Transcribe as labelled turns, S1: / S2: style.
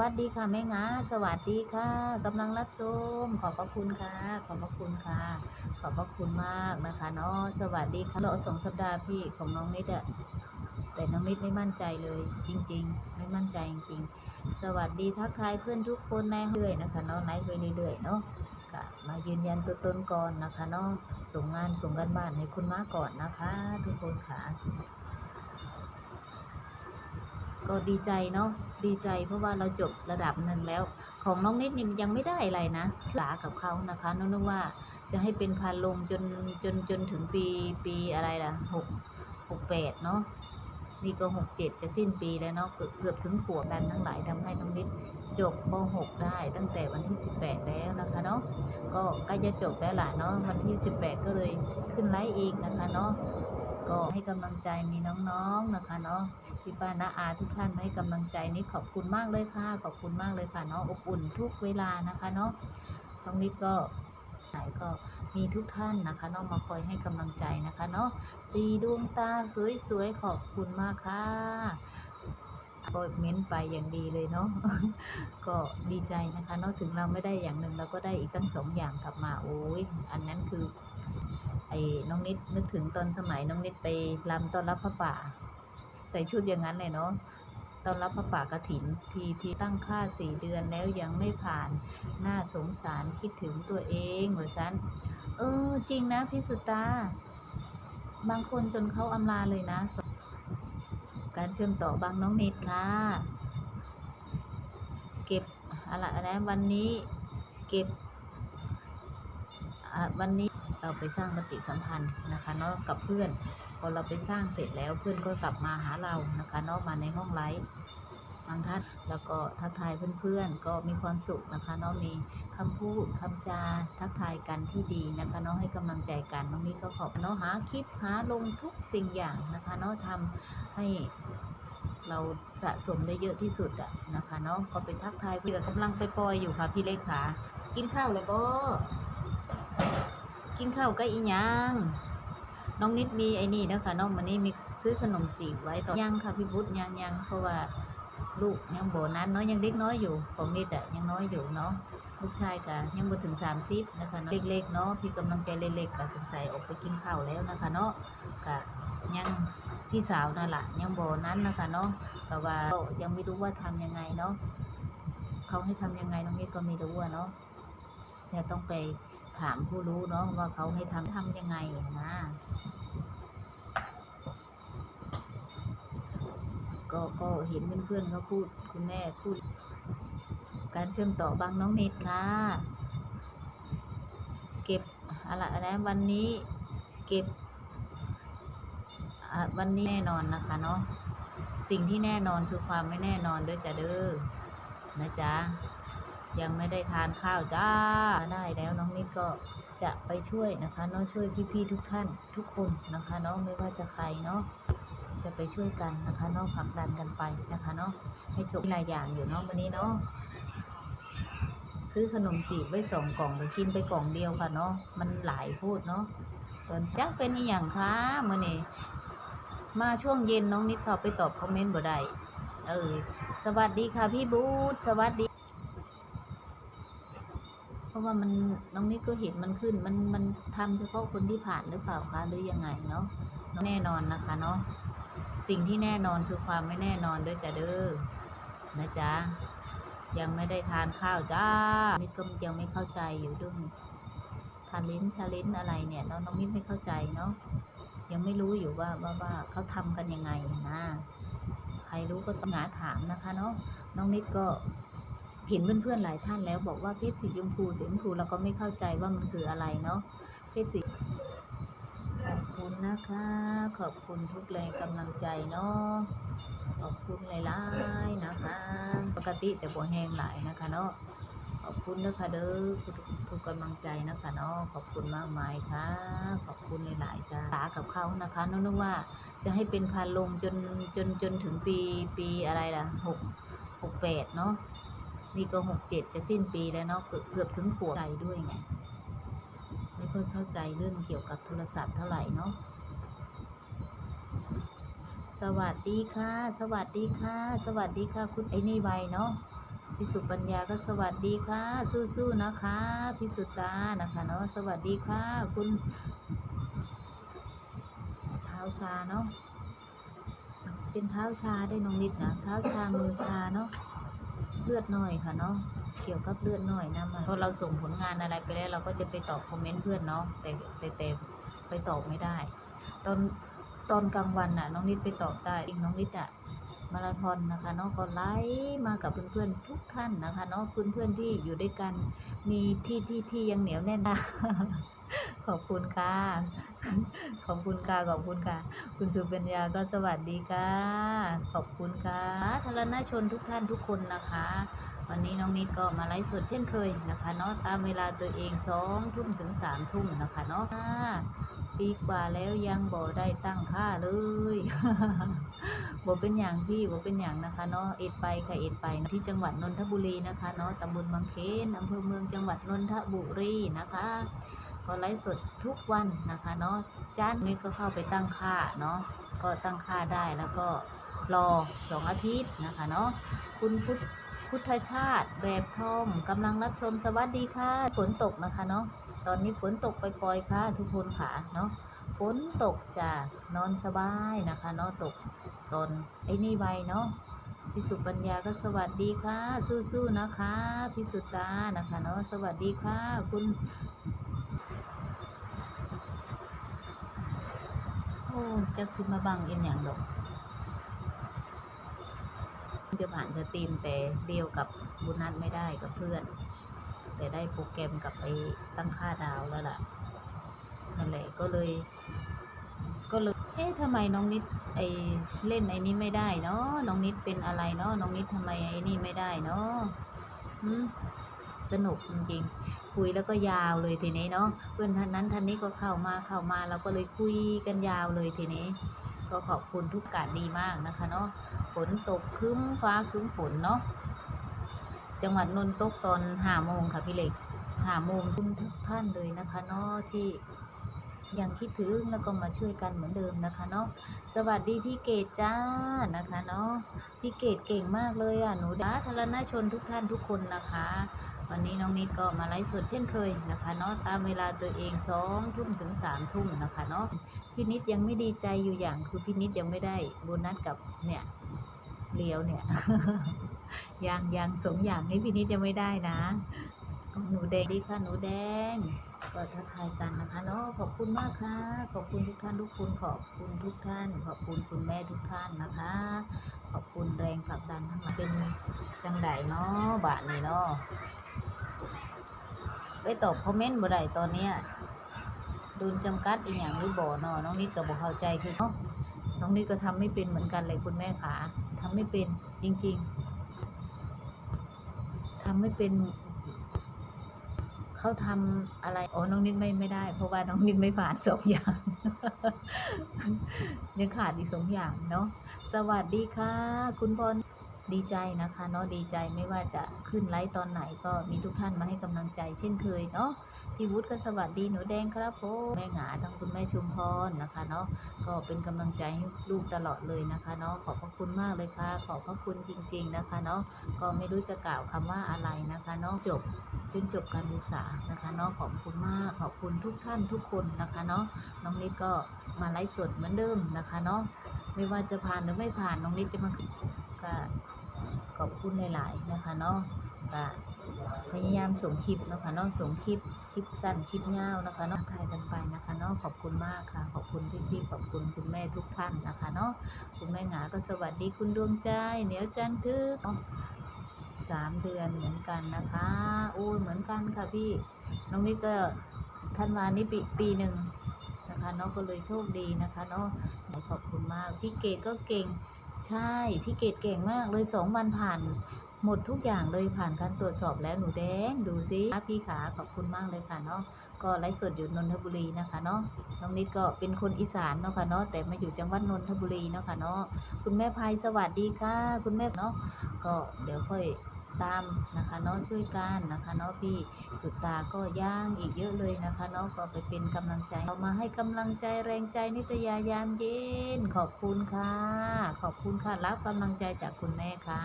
S1: วัสดีค่ะแม่งาสวัสดีค่ะกำลังรับชม ขอบพระคุณค่ะ ขอบพระคุณค่ะ ขอบพระคุณมากนะคะเนาะสวัสดีค่ะเราสองสัปดาห์พี่ของน้องนิดอะแต่น้องนิดไม่มั่นใจเลย จริง ๆ ไม่มั่นใจจริงๆ สวัสดีทักทายเพื่อนทุกคนในเรื่อยนะคะเนาะไลฟ์ไปเรื่อยๆเนาะมายืนยันตัวตนก่อนนะคะเนาะส่งงานส่งกันบ้านให้คุณมาก่อนนะคะ ทุกคนค่ะ ก็ดีใจเนาะดีใจเพราะว่าเราจบระดับหนึ่งแล้ว ของน้องนิดนี่ยังไม่ได้อะไรนะศึกษากับเขานะคะน้องนึกว่าจะให้เป็นพันลงจนจนจนถึงปีปีอะไรล่ะหกหกแปดเนาะนี่ก็หกเจ็ดจะสิ้นปีแล้วเนาะเกือบถึงขวบดันทั้งหลายทำให้น้องนิดจบมหกได้ตั้งแต่วันที่สิบแปดแล้วนะคะเนาะก็ใกล้จะจบแล้วล่ะเนาะวันที่สิบแปดก็เลยขึ้นไลฟ์อีกนะคะเนาะ ก็ให้กำลังใจมีน้องๆนะคะเนาะพี่ป้านาอาทุกท่านมาให้กำลังใจนี่ขอบคุณมากเลยค่ะ ขอบคุณมากเลยค่ะเนาะอบอุ่นทุกเวลานะคะเนาะท้องนิดก็ไหนก็มีทุกท่านนะคะเนาะมาคอยให้กำลังใจนะคะเนาะสีดวงตาสวยๆขอบคุณมากค่ะก็เม้นไปอย่างดีเลยเนาะ ก็ดีใจนะคะเนาะถึงเราไม่ได้อย่างหนึ่งเราก็ได้อีกตั้งสองอย่างกลับมาโอ้ย อันนั้นคือ ไอ้น้องนิดนึกถึงตอนสมัยน้องนิดไปรำต้อนรับพระป่า ใส่ชุดอย่างนั้นเลยเนาะตอนรับพระป่ากฐินทีทีตั้งค่าสี่เดือนแล้วยังไม่ผ่าน น่าสงสารคิดถึงตัวเองเหมือนฉัน เออ จริงนะพี่สุตา บางคนจนเขาอำลาเลยนะ การเชื่อมต่อบางน้องนิดค่ะ เก็บอะไรนะวันนี้ เก็บอะวันนี้ เราไปสร้างปฏิสัมพันธ์นะคะเนาะกับเพื่อนพอเราไปสร้างเสร็จแล้วเพื่อนก็กลับมาหาเรานะคะเนาะมาในห้องไลฟ์บางท่านแล้วก็ทักทายเพื่อนๆ ก็มีความสุขนะคะเนาะมีคำพูดคำจาทักทายกันที่ดีนะคะเนาะให้กำลังใจกันน้องนี้ก็ขอบเนาะหาคลิปหาลงทุกสิ่งอย่างนะคะเนาะทำให้เราสะสมได้เยอะที่สุดอะนะคะเนาะก็ไปทักทายเพื่อนกำลังไปปล่อยอยู่ค่ะพี่เลขากินข้าวเลยบ่ กินข้าวก็อีหยังน้องนิดมีไอ้นี่นะคะน้องมันนี่มีซื้อขนมจีบไว้ต่อยังค่ะพี่พุธยังยังเพราะว่าลูกยังโบนั้นนาะยังเด็กน้อยอยู่ของนิดอะยังน้อยอยู่เนาะลูกชายกะยังบ่ถึงสามสิบนะคะเนาะเล็กๆเนาะพี่กำลังใจเล็กๆกะสงสัยออกไปกินข้าวแล้วนะคะเนาะกะยังพี่สาวนั่นแหละยังโบนั้นนะคะเนาะแต่ว่ายังไม่รู้ว่าทำยังไงเนาะเขาให้ทำยังไงน้องนิดก็ไม่รู้อะเนาะเดี๋ยวต้องไป ถามผู้รู้เนาะว่าเขาให้ทำทำยังไงนะก็ก็เห็นเพื่อนๆเขาพูดคุณแม่พูด การเชื่อมต่อบางน้องเน็ตค่ะ เก็บอะไรนะวันนี้เก็บอะวันนี้แน่นอนนะคะเนาะสิ่งที่แน่นอนคือความไม่แน่นอนด้วยจ้ะเด้อนะจ๊ะ ยังไม่ได้ทานข้าวจ้าได้แล้วน้องนิดก็จะไปช่วยนะคะเนาะช่วยพี่ๆทุกท่านทุกคนนะคะเนาะไม่ว่าจะใครเนาะจะไปช่วยกันนะคะเนาะผลักดันกันไปนะคะเนาะให้จบหลายอย่างอยู่เนาะวันนี้เนาะซื้อขนมจีบไว้สองกล่องไปกินไปกล่องเดียวค่ะเนาะมันหลายพูดเนาะตอนจักเป็นอีหยังคะเมื่อนี้มาช่วงเย็นน้องนิดเขาไปตอบคอมเมนต์บ่ได้เออสวัสดีค่ะพี่บูธสวัสดี ราะว่ามันน้องนิดก็เห็นมันขึ้น มันมันทำเฉพาะคนที่ผ่านหรือเปล่าคะหรือยังไงเนาะแน่นอนนะคะเนาะสิ่งที่แน่นอนคือความไม่แน่นอนด้วยจ้ะเด้อนะจ๊ะยังไม่ได้ทานข้าวจ้านี่ก็ยังไม่เข้าใจอยู่เรื่องทานลิ้นชาลิ้นอะไรเนี่ยเนาะน้องมิตรไม่เข้าใจเนาะยังไม่รู้อยู่ว่าว่าว่าเขาทำกันยังไงนะใครรู้ก็ต้องหาถามนะคะเนาะน้องนิดก็ เห็นเพื่อนๆหลายท่านแล้วบอกว่าเพชรสีชมพูสีชมพูเราก็ไม่เข้าใจว่ามันคืออะไรเนาะเพชรสีขอบคุณนะคะ ขอบคุณทุกแรงกำลังใจเนาะขอบคุณหลายๆนะคะ ปกติแต่บ่แห้งหลายนะคะเนาะขอบคุณนะคะเด้อทุกกกำลังใจนะคะเนาะขอบคุณมากมายค่ะ ขอบคุณหลายๆจ้าสากับเขานะคะน้องนึกว่าจะให้เป็นพันลงจนจนจนถึงปีปีอะไรล่ะหกหกแปดเนาะ นี่ก็หกเจ็ดจะสิ้นปีแล้วเนาะเกือบถึงขวบใจด้วยไงไม่ค่อยเข้าใจเรื่องเกี่ยวกับโทรศัพท์เท่าไหร่เนาะสวัสดีค่ะ สวัสดีค่ะ สวัสดีค่ะ คุณไอ้นี่ไวเนาะพี่สุปัญญาก็สวัสดีค่ะ สู้ๆนะคะพี่สุตานะคะเนาะสวัสดีค่ะ คุณเท้าชาเนาะเป็นเท้าชาได้น้องนิดนะเท้าชามือชาเนาะ เลือดหน่อยค่ะเนาะเกี่ยวกับเลือดหน่อยนะมันพอเราส่งผลงานอะไรไปแล้วเราก็จะไปตอบคอมเมนต์เพื่อนเนาะแต่แต่แต่ไปตอบไม่ได้ ตอนตอนกลางวันน่ะ น้องนิดไปตอบได้จริงน้องนิดอะมาราธอนนะคะเนาะก็ไลฟ์มากับเพื่อนๆทุกท่านนะคะเนาะเพื่อนๆที่อยู่ด้วยกันมีที่ที่ที่ยังเหนียวแน่นนะขอบคุณค่ะ อบคุณค่ะ ขอบคุณค่ะ คุณสุปัญญาก็สวัสดีค่ะ ขอบคุณค่ะทารณชนทุกท่านทุกคนนะคะ วันนี้น้องนิดก็มาไลฟ์สดเช่นเคยนะคะเนาะตามเวลาตัวเองสองทุ่มถึงสามทุ่มนะคะเนาะปีกว่าแล้วยังบ่ได้ตั้งค่าเลยบ่เป็นอย่างพี่บ่เป็นอย่างนะคะเนาะเอ็ดไปค่ะเอ็ดไปที่จังหวัดนนทบุรีนะคะเนาะตำบลบางเขนอำเภอเมืองจังหวัดนนทบุรีนะคะ ก็ไลฟ์สดทุกวันนะคะเนาะจ้านนี้ก็เข้าไปตั้งค่าเนาะก็ตั้งค่าได้แล้วก็รอสองอาทิตย์นะคะเนาะคุณพุทธพุทธชาติแบบทองกำลังรับชมสวัสดีค่ะฝนตกนะคะเนาะตอนนี้ฝนตกปล่อยๆค่ะทุกคนค่ะเนาะฝนตกจ้ะนอนสบายนะคะเนาะตกตอนไอ้นี่ไวเนาะพี่สุปัญญาก็สวัสดีค่ะ สู้ๆนะคะพี่สุตานะคะเนาะสวัสดีค่ะ คุณ โอ้จักสิมาบังเอ็นอย่างดอกจะผ่านสตรีมแต่เดียวกับบุญนัดไม่ได้กับเพื่อน แต่ได้โปรแกรมกับไอ้ตั้งค่าดาวแล้วล่ะนั่นแหละก็เลย ก็เลยเอ๊ะทำไมน้องนิดไอเล่นไอ้นี้ไม่ได้เนาะน้องนิดเป็นอะไรเนาะน้องนิดทำไมไอ้นี่ไม่ได้เนาะสนุกจริงๆ คุยแล้วก็ยาวเลยทีนี้เนาะเพื่อนท่านนั้นท่านนี้ก็เข้ามาเข้ามาเราก็เลยคุยกันยาวเลยทีนี้ ก็ขอบคุณทุกการดีมากนะคะเนาะฝนตกคึ้มฟ้าคึ้มฝนเนาะจังหวัดนนท์ตกตอนห้าโมงค่ะพี่เล็กห้าโมงทุกท่านเลยนะคะเนาะที่ ยังคิดถึงแล้วก็มาช่วยกันเหมือนเดิมนะคะเนาะสวัสดีพี่เกดจ้านะคะเนาะพี่เกดเก่งมากเลยอะหนูดาธารณชนทุกท่านทุกคนนะคะ วันนี้น้องนิดก็มาไลฟ์สดเช่นเคยนะคะเนาะตามเวลาตัวเองสองทุ่มถึงสามทุ่มนะคะเนาะพี่นิดยังไม่ดีใจอยู่อย่างคือพี่นิดยังไม่ได้โบนัสกับเนี่ยเลี้ยวเนี่ยยังยังสองอย่างนี้พี่นิดยังไม่ได้นะหนูแดงดีค่ะหนูแดง ก็ทักทายกันนะคะเนาะขอบคุณมากค่ะ ขอบคุณทุกท่านทุกคนขอบคุณทุกท่าน ขอบคุณคุณแม่ทุกท่านนะคะ ขอบคุณแรงผลักดันทั้งหลายเป็นจังไดเนาะบาทนี้เนาะไปตอบคอมเมนต์บ่ได้ตอนเนี้ยโดนจำกัดอีกอย่างหรือบ่เนาะน้องนิดก็บ่เข้าใจคือเนาะน้องนิดก็ทำไม่เป็นเหมือนกันเลยคุณแม่ขาทำไม่เป็นจริง ๆทำไม่เป็น เขาทำอะไรโอ๋น้องนิดไม่ไม่ได้ เพราะว่าน้องนิดไม่ผ่านสองอย่างยังขาดอีกสองอย่างเนาะสวัสดีค่ะ คุณพรดีใจนะคะเนาะดีใจไม่ว่าจะขึ้นไลฟ์ตอนไหนก็มีทุกท่านมาให้กำลังใจเช่นเคยเนาะพี่วุฒิก็สวัสดีหนูแดงครับผมแม่หงาทั้งคุณแม่ชุมพรนะคะเนาะก็เป็นกำลังใจให้ลูกตลอดเลยนะคะเนาะขอบพระคุณมากเลยค่ะ ขอบพระคุณจริง ๆนะคะเนาะก็ไม่รู้จะกล่าวคำว่าอะไรนะคะเนาะจบ จนจบการศึกษานะคะเนาะขอบคุณมากขอบคุณทุกท่านทุกคนนะคะเนาะน้องนิดก็มาไลฟ์สดเหมือนเดิมนะคะเนาะไม่ว่าจะผ่านหรือไม่ผ่านน้องนิดจะมาก็ขอบคุณหลายๆนะคะเนาะก็พยายามส่งคลิปนะคะเนาะส่งคลิปคลิปสั้นคลิปยาวนะคะเนาะถ่ายกันไปนะคะเนาะขอบคุณมากค่ะ ขอบคุณพี่ๆขอบคุณคุณแม่ทุกท่านนะคะเนาะคุณแม่หงาก็สวัสดีคุณดวงใจเหนียวจันทึก สามเดือนเหมือนกันนะคะโอ้เหมือนกันค่ะพี่ น้องนี่ก็ธันวานี้ปีปีหนึ่งนะคะเนาะก็เลยโชคดีนะคะเนาะขอบคุณมาก พี่เกดก็เก่ง ใช่ พี่เกดเก่งมากเลยสองวันผ่าน หมดทุกอย่างเลยผ่านการตรวจสอบแล้วหนูแดงดูซิพี่ขาขอบคุณมากเลยค่ะเนาะก็ไลฟ์สดอยู่นนทบุรีนะคะเนาะน้องนิดก็เป็นคนอีสานเนาะค่ะเนาะแต่มาอยู่จังหวัดนนทบุรีเนาะค่ะเนาะคุณแม่ภัยสวัสดีค่ะ คุณแม่เนาะก็เดี๋ยวค่อย ตามนะคะเนาะช่วยกันนะคะเนาะพี่สุดตาก็ย่างอีกเยอะเลยนะคะเนาะก็ไปเป็นกำลังใจเอามาให้กำลังใจแรงใจนิตยายามเย็น ขอบคุณค่ะ ขอบคุณค่ะรับกำลังใจจากคุณแม่ค่ะ